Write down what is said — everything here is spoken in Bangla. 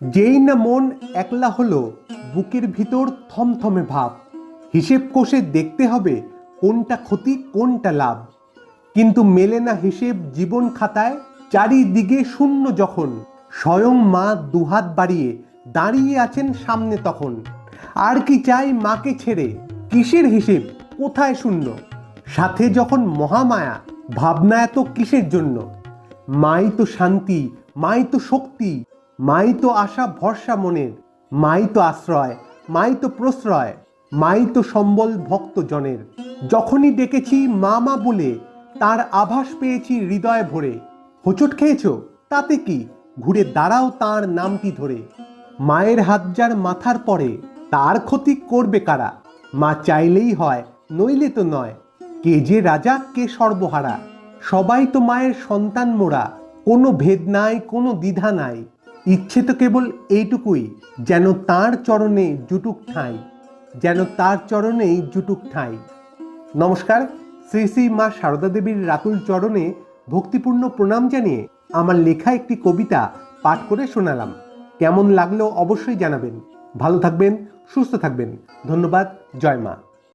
যেই না মন একলা হলো বুকের ভিতর থমথমে ভাব। হিসেব কষে দেখতে হবে কোনটা ক্ষতি, কোনটা লাভ। কিন্তু মেলে না হিসেব জীবন খাতায় চারিদিকে শূন্য যখন। স্বয়ং মা দুহাত বাড়িয়ে দাঁড়িয়ে আছেন সামনে তখন। আর কি চাই মাকে ছেড়ে? কিসের হিসেব? কোথায় শূন্য? সাথে যখন মহামায়া, ভাবনা এত কিসের জন্য? মাই তো শান্তি, মাই তো শক্তি মাই তো আশা, ভরসা মনের। মাই তো আশ্রয়, মাই তো প্রশ্রয়, মাই তো সম্বল ভক্ত জনের যখনই ডেকেছি মা মা বলে, তার আভাস পেয়েছি হৃদয় ভরে। হোঁচট খেয়েছ? তাতে কি? ঘুরে দাঁড়াও তার নামটি ধরে। মায়ের হাত যার মাথার পরে, তার ক্ষতি করবে কারা? মা চাইলেই হয়, নইলে তো নয়। কে যে রাজা, কে সর্বহারা? সবাই তো মায়ের সন্তান মোরা। কোনো ভেদ নাই, কোনো দ্বিধা নাই। ইচ্ছে তো কেবল এইটুকুই, যেন তার চরণে জুটুক ঠাঁই, যেন তার চরণেই জুটুক ঠাঁই। নমস্কার, শ্রী শ্রী মা সারদা দেবীর রাতুল চরণে ভক্তিপূর্ণ প্রণাম জানিয়ে আমার লেখা একটি কবিতা পাঠ করে শোনালাম। কেমন লাগল অবশ্যই জানাবেন। ভালো থাকবেন, সুস্থ থাকবেন। ধন্যবাদ, জয় মা।